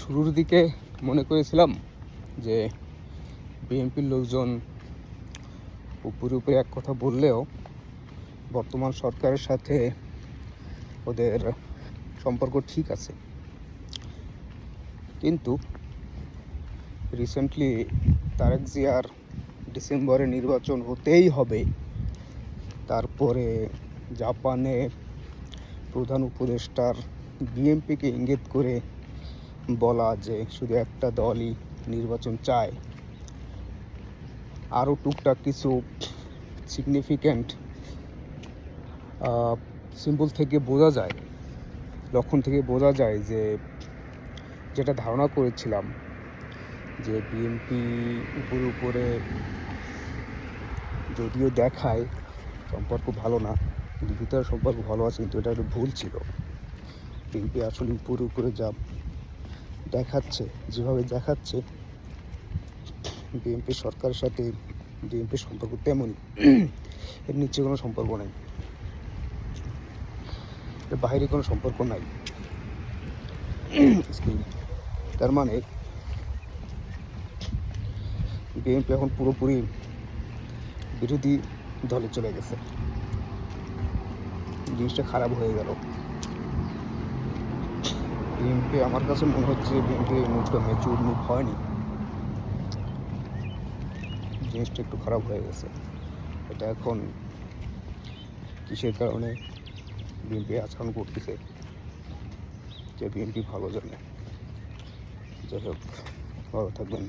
শুরুর দিকে মনে করেছিলাম যে বিএনপির লোকজন উপরে উপরে এক কথা বললেও বর্তমান সরকারের সাথে ওদের সম্পর্ক ঠিক আছে। কিন্তু রিসেন্টলি তারেক জিয়ার ডিসেম্বরে নির্বাচন হতেই হবে, তারপরে জাপানে প্রধান উপদেষ্টার বিএনপিকে ইঙ্গিত করে বলা যে শুধু একটা দলই নির্বাচন চায়। আরও টুকটাক কিছু সিগনিফিক্যান্ট সিম্বল থেকে বোঝা যায়, লক্ষণ থেকে বোঝা যায় যে যেটা ধারণা করেছিলাম যে বিএনপি উপরে উপরে যদিও দেখায়, সম্পর্ক ভালো না, কিন্তু ভিতরে সম্পর্ক ভালো আছে, কিন্তু এটা একটু ভুল ছিল। বিএনপি আসলে উপরে উপরে যা দেখাচ্ছে, যেভাবে দেখাচ্ছে বিএনপি সরকারের সাথে বিএনপির সম্পর্ক তেমনই। এর নিচে কোনো সম্পর্ক নেই। এর বাইরে কোনো সম্পর্ক নাই. তার মানে বিএনপি এখন পুরোপুরি বিরোধী দলে চলে গেছে। জিনিসটা খারাপ হয়ে গেল। বিএনপি আমার কাছে মনে হচ্ছে বিএনপি মুভটা মেচুর মুভ হয়নি। জিনিসটা একটু খারাপ হয়ে গেছে। এটা এখন কিসের কারণে বিএনপি আচরণ করতেছে, যে বিএনপি ভালো জানে। যাই হোক, ভালো থাকবেন।